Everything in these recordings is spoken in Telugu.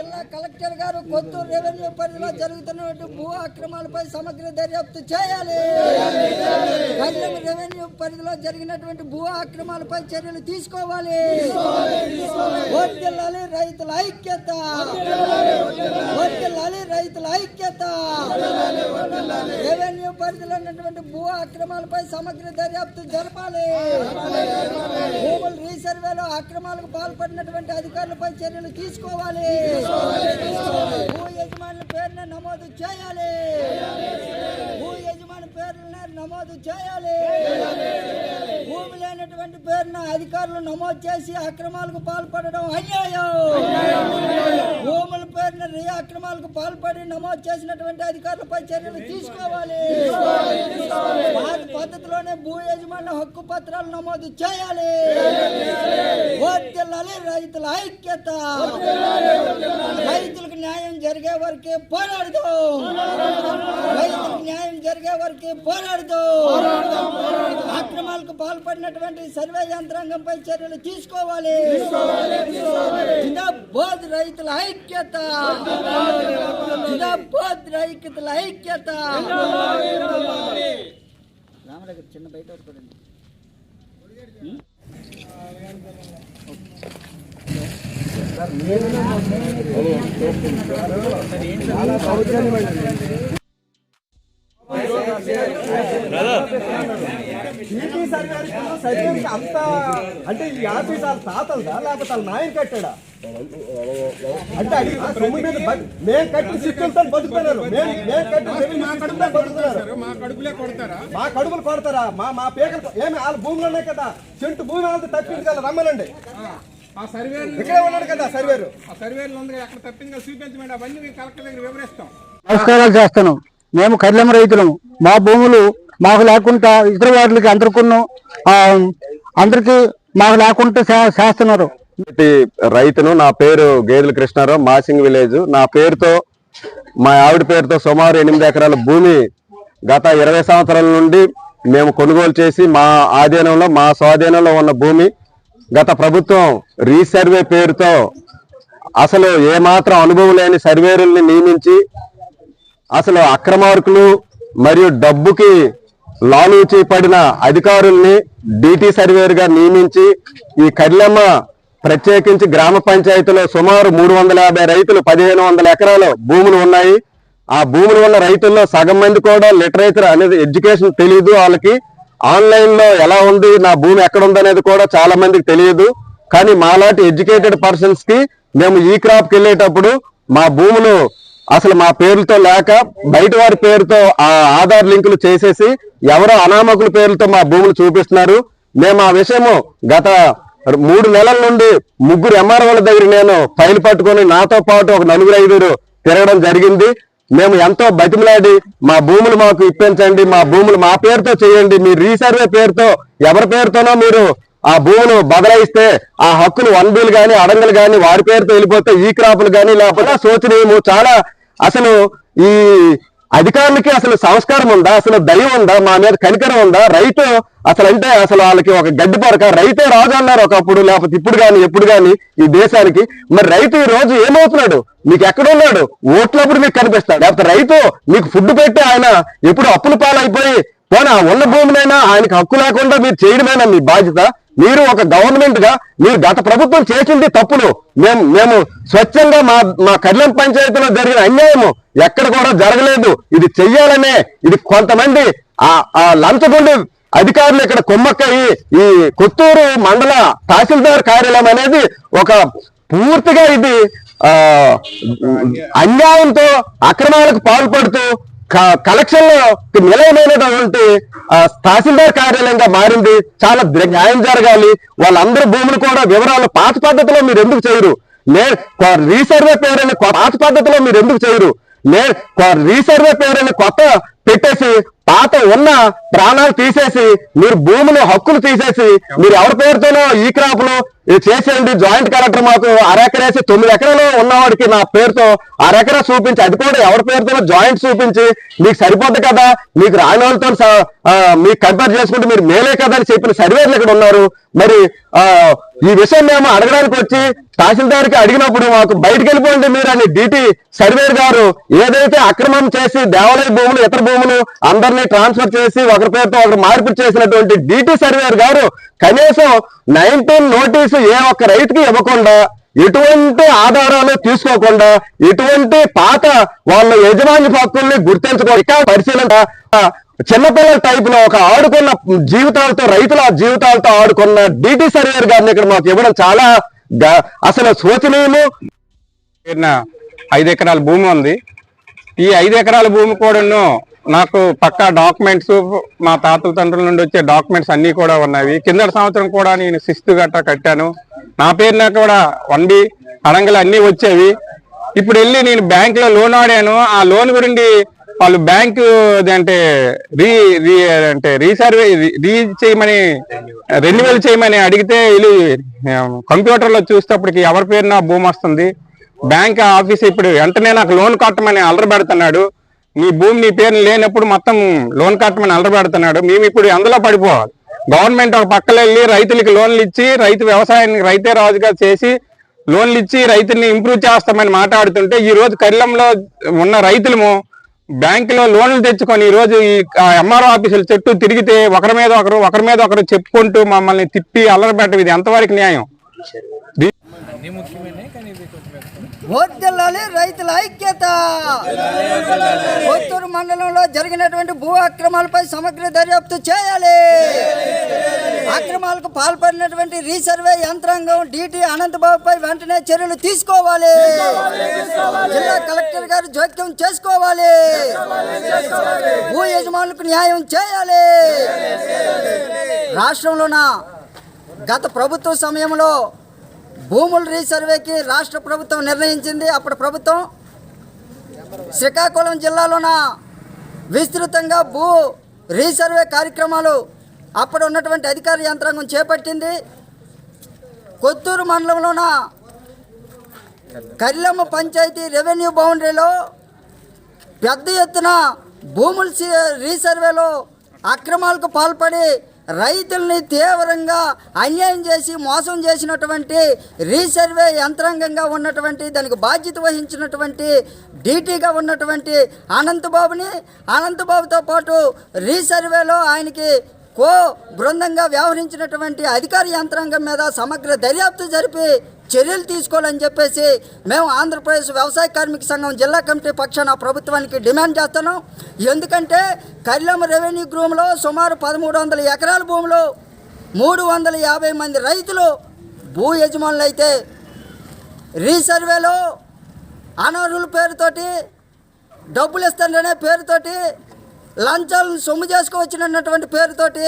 జిల్లా కలెక్టర్ గారు కొత్తూరు రెవెన్యూ పరిధిలో జరుగుతున్నటువంటి భూ అక్రమాలపై సమగ్ర దర్యాప్తు చేయాలి. కళ్యాణ రెవెన్యూ పరిధిలో జరిగినటువంటి భూ అక్రమాలపై చర్యలు తీసుకోవాలి. వర్తిల్లాలి రైతుల ఐక్యత. వర్తిల్లాలి రైతుల ఐక్యత. రెవెన్యూ పరిధిలో ఉన్నటువంటి భూ అక్రమాలపై సమగ్ర దర్యాప్తు జరపాలి. భూముల రీసర్వేలో అక్రమాలకు పాల్పడినటువంటి అధికారులపై చర్యలు తీసుకోవాలి. భూ యజమానుల పేరున నమోదు చేయాలి. భూ యజమాని పేరున నమోదు చేయాలి. లేనటువంటి పేరున అధికారులు నమోదు చేసి అక్రమాలకు పాల్పడడం అన్యాయం. భూముల పేరున రీ అక్రమాలకు పాల్పడి నమోదు చేసినటువంటి అధికారులపై చర్యలు తీసుకోవాలి. పాత పద్ధతిలోనే భూ యజమాని హక్కు పత్రాలు నమోదు చేయాలి. వర్ధిల్లాలి రైతుల ఐక్యత. రైతులకు న్యాయం జరిగే వరకే పోరాడుదాం. రైతులకు న్యాయం జరిగే వరకే పోరాడుదాం. అక్రమాలకు పాల్పడినటువంటి సర్వే యంత్రాంగంపై చర్యలు తీసుకోవాలి. జిందాబాద్ రైతుల ఐక్యత. జిందాబాద్ రైతుల ఐక్యత. రామనగర్ చిన్న బయట వరకు రండి. అంత అంటే ఈ ఆఫీస్ వాళ్ళ తాతలదా లేకపోతే వాళ్ళ నాయన కట్టాడా అంటే అది ఆ సొమ్ము మీద మేము మేం కట్టి సిక్కులతో బతుకుతున్నారు మేం మేం కట్టి బతుకుతున్నారు మా కడుపులే కొడతారా మా కడుపులు కొడతారా మా మా పేకలు ఏమి వాళ్ళ భూములు ఉన్నాయి కదా చెంటు భూమి వాళ్ళతో తప్పించగల రమ్మనండి ఆ సర్వేలు ఇక్కడే ఉన్నాడు కదా సర్వేరు ఆ సర్వేలు ఉంది అక్కడ తప్పింది కదా చూపించమండి అవన్నీ కలెక్టర్ దగ్గర వివరిస్తాం నమస్కారాలు చేస్తున్నాం. మేము కర్లెమ్మ రైతులము మా భూములు మాకు లేకుండా ఇతర వారికి అందరికున్న అందరికి మాకు లేకుండా చేస్తున్నారు. రైతును నా పేరు గేదెల కృష్ణారావు మాసింగ్ విలేజ్. నా పేరుతో మా ఆవిడ పేరుతో సుమారు ఎనిమిది ఎకరాల భూమి గత ఇరవై సంవత్సరాల నుండి మేము కొనుగోలు చేసి మా ఆధీనంలో మా స్వాధీనంలో ఉన్న భూమి గత ప్రభుత్వం రీసర్వే పేరుతో అసలు ఏమాత్రం అనుభవం లేని సర్వేరుల్ని నియమించి అసలు అక్రమార్కులు మరియు డబ్బుకి లాలూచి పడిన అధికారుల్ని డిటి సర్వేర్గా నియమించి ఈ కర్లమ్మ ప్రత్యేకించి గ్రామ పంచాయతీలో సుమారు మూడు వందల యాభై రైతులు పదిహేను వందల ఎకరాలు భూములు ఉన్నాయి. ఆ భూములు ఉన్న రైతుల్లో సగం మంది కూడా లిటరేచర్ అనేది ఎడ్యుకేషన్ తెలియదు వాళ్ళకి. ఆన్లైన్లో ఎలా ఉంది నా భూమి ఎక్కడ ఉందనేది అనేది కూడా చాలా మందికి తెలియదు. కానీ మాలాంటి ఎడ్యుకేటెడ్ పర్సన్స్కి మేము ఈ క్రాప్కి వెళ్ళేటప్పుడు మా భూములు అసలు మా పేర్లతో లేక బయట వారి పేరుతో ఆ ఆధార్ లింకులు చేసేసి ఎవరో అనామకుల పేర్లతో మా భూములు చూపిస్తున్నారు. మేము ఆ విషయము గత మూడు నెలల నుండి ముగ్గురు ఎంఆర్ఓల దగ్గర నేను ఫైల్ పట్టుకొని నాతో పాటు ఒక నలుగురు ఐదుగురు తిరగడం జరిగింది. మేము ఎంతో బతిమలాడి మా భూములు మాకు ఇప్పించండి మా భూములు మా పేరుతో చేయండి మీ రీసర్వే పేరుతో ఎవరి పేరుతోనో మీరు ఆ భూములు బదలాయిస్తే ఆ హక్కులు వన్ బిల్ గాని అడంగలు గాని వారి పేరుతో వెళ్ళిపోతే ఈ క్రాపులు గాని లేకపోతే శోచనీయము చాలా అసలు ఈ అధికారులకి అసలు సంస్కారం ఉందా? అసలు దయ ఉందా? మా మీద కనికరం ఉందా? రైతు అసలు అంటే అసలు వాళ్ళకి ఒక గడ్డి పరక. రైతే రాజు అన్నారు ఒకప్పుడు లేకపోతే ఇప్పుడు కానీ ఎప్పుడు కానీ ఈ దేశానికి. మరి రైతు ఈ రోజు ఏమవుతున్నాడు? మీకు ఎక్కడ ఉన్నాడు? ఓట్లప్పుడు మీకు కనిపిస్తాడు. లేకపోతే రైతు మీకు ఫుడ్ పెట్టి ఆయన ఎప్పుడు అప్పుల పాలైపోయి పోనీ ఉన్న భూమినైనా ఆయనకి హక్కు లేకుండా మీరు చేయడమేనా మీ బాధ్యత? మీరు ఒక గవర్నమెంట్గా మీరు గత ప్రభుత్వం చేసింది తప్పులు. మేము మేము స్వచ్ఛంగా మా మా కర్లం పంచాయతీలో జరిగిన అన్యాయము ఎక్కడ కూడా జరగలేదు. ఇది చెయ్యాలనే ఇది కొంతమంది ఆ ఆ లంచగొండి అధికారులు ఇక్కడ కొమ్మక్కయి ఈ కొత్తూరు మండల తహసీల్దార్ కార్యాలయం అనేది ఒక పూర్తిగా ఇది ఆ అన్యాయంతో అక్రమాలకు పాల్పడుతూ కలెక్షన్లో నిలయమైనటువంటి ఆ, తహసీల్దార్ కార్యాలయంగా మారింది. చాలా న్యాయం జరగాలి. వాళ్ళందరి భూములు కూడా వివరాలు పాత పద్ధతిలో మీరు ఎందుకు చేయరు? లే రీసర్వే పేరుని పాత పద్ధతిలో మీరు ఎందుకు చేయరు? లే రీసర్వే పేరుని కొత్త పెట్టేసి పాత ఉన్న ప్రాణాలు తీసేసి మీరు భూములు హక్కులు తీసేసి మీరు ఎవరి పేరుతోనో ఈ క్రాప్ ఇది చేసేయండి. జాయింట్ కలెక్టర్ మాకు అరెకరేసి తొమ్మిది ఎకరాలు ఉన్నవాడికి నా పేరుతో అరెకరా చూపించి అది కూడా ఎవరి పేరుతోనో జాయింట్ చూపించి మీకు సరిపోద్ది కదా? మీకు రాని వాళ్ళతో ఆ, మీకు కంపేర్ చేసుకుంటే మీరు మేలే కదా అని చెప్పిన సర్వేర్లు ఇక్కడ ఉన్నారు. మరి ఆ ఈ విషయం మేము అడగడానికి వచ్చి తహసీల్దార్కి అడిగినప్పుడు మాకు బయటకు వెళ్ళిపోండి మీరు అని డిటి సర్వేర్ గారు ఏదైతే అక్రమం చేసి దేవాలయ భూములు ఇతర భూములు అందరినీ ట్రాన్స్ఫర్ చేసి ఒకరి పేరుతో ఒకరు మార్పు చేసినటువంటి డిటి సర్వేర్ గారు కనీసం నైన్టీన్ నోటీసు ఏ ఒక్క రైతుకి ఇవ్వకుండా ఎటువంటి ఆధారాలు తీసుకోకుండా ఎటువంటి పాత వాళ్ళ యజమాని హక్కుల్ని గుర్తించుకోవాలి ఇంకా పరిశీలన చిన్నపిల్లల టైప్లో ఒక ఆడుకున్న జీవితాలతో రైతుల జీవితాలతో ఆడుకున్న డిటి సర్వేర్ గారిని ఇక్కడ మాకు ఇవ్వడం చాలా అసలు శోచనీయము. ఐదు ఎకరాల భూమి ఉంది. ఈ ఐదు ఎకరాల భూమి కూడాను నాకు పక్కా డాక్యుమెంట్స్ మా తాతల తండ్రుల నుండి వచ్చే డాక్యుమెంట్స్ అన్ని కూడా ఉన్నాయి కింద సంవత్సరం కూడా నేను శిస్తు గట్టా కట్టాను. నా పేరున కూడా వండి బి అడంగలు అన్ని వచ్చేవి. ఇప్పుడు వెళ్ళి నేను బ్యాంక్లో లోన్ ఆడాను. ఆ లోన్ గురించి వాళ్ళు బ్యాంకు అంటే రీ రీ అంటే రీసర్వే రీ చేయమని రెన్యువల్ చేయమని అడిగితే వీళ్ళు కంప్యూటర్లో చూసేటప్పటికి ఎవరి పేరున భూమి వస్తుంది? బ్యాంక్ ఆఫీస్ ఇప్పుడు వెంటనే నాకు లోన్ కట్టమని అలరబెడుతున్నాడు పెడుతున్నాడు. మీ భూమి నీ పేరు లేనప్పుడు మొత్తం లోన్ కట్టమని అలరబెడుతున్నాడు పెడుతున్నాడు. మేము ఇప్పుడు అందులో పడిపోవాలి. గవర్నమెంట్ ఒక పక్కన వెళ్ళి రైతులకి లోన్లు ఇచ్చి రైతు వ్యవసాయానికి రైతే రాజుగా చేసి లోన్లు ఇచ్చి రైతుల్ని ఇంప్రూవ్ చేస్తామని మాట్లాడుతుంటే ఈ రోజు కరిలంలో ఉన్న రైతులము బ్యాంకులో లోన్లు తెచ్చుకొని ఈ రోజు ఈ ఎంఆర్ఓ ఆఫీసుల చుట్టూ తిరిగితే ఒకరి మీద ఒకరు ఒకరి మీద ఒకరు చెప్పుకుంటూ మమ్మల్ని తిప్పి అల్లరి పెట్టడం ఇది ఎంతవరకు న్యాయం? వర్దిల్లాలి రైతుల ఐక్యత. కొత్తూరు మండలంలో జరిగినటువంటి భూ అక్రమాలపై సమగ్ర దర్యాప్తు చేయాలి. అక్రమాలకు పాల్పడినటువంటి రీసర్వే యంత్రాంగం డిటి అనంతబాబుపై వెంటనే చర్యలు తీసుకోవాలి. జిల్లా కలెక్టర్ గారు జోక్యం చేసుకోవాలి. భూ యజమానులకు న్యాయం చేయాలి. రాష్ట్రంలోన గత ప్రభుత్వ సమయంలో భూముల రీసర్వేకి రాష్ట్ర ప్రభుత్వం నిర్ణయించింది. అప్పుడు ప్రభుత్వం శ్రీకాకుళం జిల్లాలోన విస్తృతంగా భూ రీసర్వే కార్యక్రమాలు అప్పుడు ఉన్నటువంటి అధికార యంత్రాంగం చేపట్టింది. కొత్తూరు మండలంలోన కరిలమ్మ పంచాయతీ రెవెన్యూ బౌండరీలో పెద్ద ఎత్తున భూముల రీసర్వేలో అక్రమాలకు పాల్పడి రైతుల్ని తీవ్రంగా అన్యాయం చేసి మోసం చేసినటువంటి రీసర్వే యంత్రాంగంగా ఉన్నటువంటి దానికి బాధ్యత వహించినటువంటి డీటీగా ఉన్నటువంటి అనంతబాబుని అనంతబాబుతో పాటు రీసర్వేలో ఆయనకి కో బృందంగా వ్యవహరించినటువంటి అధికార యంత్రాంగం మీద సమగ్ర దర్యాప్తు జరిపి చర్యలు తీసుకోవాలని చెప్పేసి మేము ఆంధ్రప్రదేశ్ వ్యవసాయ కార్మిక సంఘం జిల్లా కమిటీ పక్షాన ప్రభుత్వానికి డిమాండ్ చేస్తున్నాం. ఎందుకంటే కరిలం రెవెన్యూ గ్రూమ్లో సుమారు పదమూడు వందల ఎకరాల భూములు మూడు వందల యాభై మంది రైతులు భూ యజమానులు అయితే. రీసర్వేలో అనర్హుల పేరుతోటి డబ్బులు ఇస్తాననే పేరుతోటి లంచాలను సొమ్ము చేసుకోవచ్చినటువంటి పేరుతోటి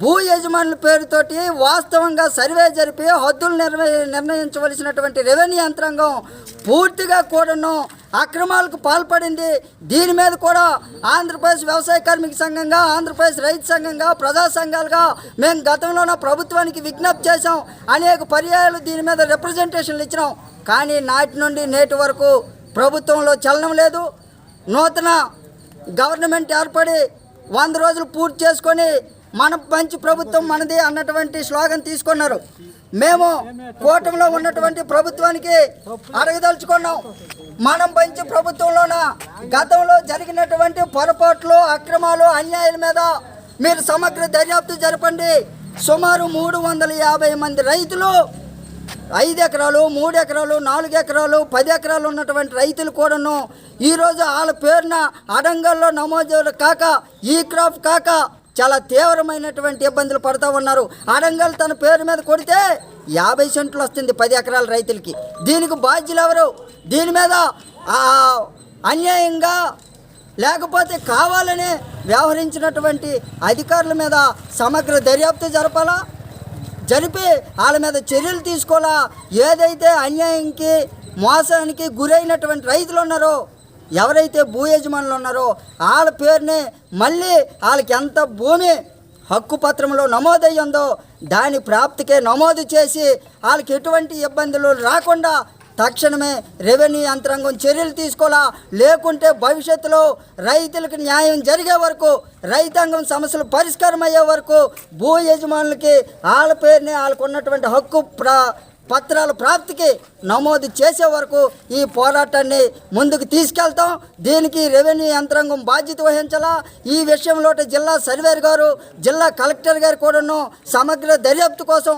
భూ యజమానుల పేరుతోటి వాస్తవంగా సర్వే జరిపి హద్దులు నిర్వహి నిర్ణయించవలసినటువంటి రెవెన్యూ యంత్రాంగం పూర్తిగా కూడాను అక్రమాలకు పాల్పడింది. దీని మీద కూడా ఆంధ్రప్రదేశ్ వ్యవసాయ కార్మిక సంఘంగా ఆంధ్రప్రదేశ్ రైతు సంఘంగా ప్రజా సంఘాలుగా మేము గతంలోనే ప్రభుత్వానికి విజ్ఞప్తి చేశాం. అనేక పర్యాయాలు దీని మీద రిప్రజెంటేషన్లు ఇచ్చినాం. కానీ నాటి నుండి నేటి వరకు ప్రభుత్వంలో చలనం లేదు. నూతన గవర్నమెంట్ ఏర్పడి వంద రోజులు పూర్తి చేసుకొని మన మంచి ప్రభుత్వం మనది అన్నటువంటి స్లోగన్ తీసుకున్నారు. మేము కూటమిలో ఉన్నటువంటి ప్రభుత్వానికి అడగదలుచుకున్నాం మనం మంచి ప్రభుత్వంలోన? గతంలో జరిగినటువంటి పొరపాట్లు అక్రమాలు అన్యాయాల మీద మీరు సమగ్ర దర్యాప్తు జరపండి. సుమారు మూడు వందల యాభై మంది రైతులు ఐదు ఎకరాలు మూడు ఎకరాలు నాలుగు ఎకరాలు పది ఎకరాలు ఉన్నటువంటి రైతులు కూడాను ఈరోజు వాళ్ళ పేరున అడంగల్లో నమోదు కాక ఈ క్రాప్ కాక చాలా తీవ్రమైనటువంటి ఇబ్బందులు పడుతూ ఉన్నారు. అడంగల్ తన పేరు మీద కొడితే యాభై సెంట్లు వస్తుంది పది ఎకరాల రైతులకి. దీనికి బాధ్యులు ఎవరు? దీని మీద అన్యాయంగా లేకపోతే కావాలని వ్యవహరించినటువంటి అధికారుల మీద సమగ్ర దర్యాప్తు జరపాలా? జరిపి వాళ్ళ మీద చర్యలు తీసుకోవాలా? ఏదైతే అన్యాయంకి మోసానికి గురైనటువంటి రైతులు ఉన్నారో ఎవరైతే భూ యజమానులు ఉన్నారో వాళ్ళ పేరుని మళ్ళీ వాళ్ళకి ఎంత భూమి హక్కు పత్రంలో నమోదయ్యిందో దాని ప్రాప్తికే నమోదు చేసి వాళ్ళకి ఎటువంటి ఇబ్బందులు రాకుండా తక్షణమే రెవెన్యూ యంత్రాంగం చర్యలు తీసుకోవాలా? లేకుంటే భవిష్యత్తులో రైతులకు న్యాయం జరిగే వరకు రైతాంగం సమస్యలు పరిష్కారం అయ్యే వరకు భూ యజమానులకి వాళ్ళ పేరుని వాళ్ళకు ఉన్నటువంటి హక్కు ప్రా పత్రాల ప్రాప్తికి నమోదు చేసే వరకు ఈ పోరాటాన్ని ముందుకు తీసుకెళ్తాం. దీనికి రెవెన్యూ యంత్రాంగం బాధ్యత వహించాలా? ఈ విషయంలో జిల్లా సర్వేర్ గారు జిల్లా కలెక్టర్ గారు కూడాను సమగ్ర దర్యాప్తు కోసం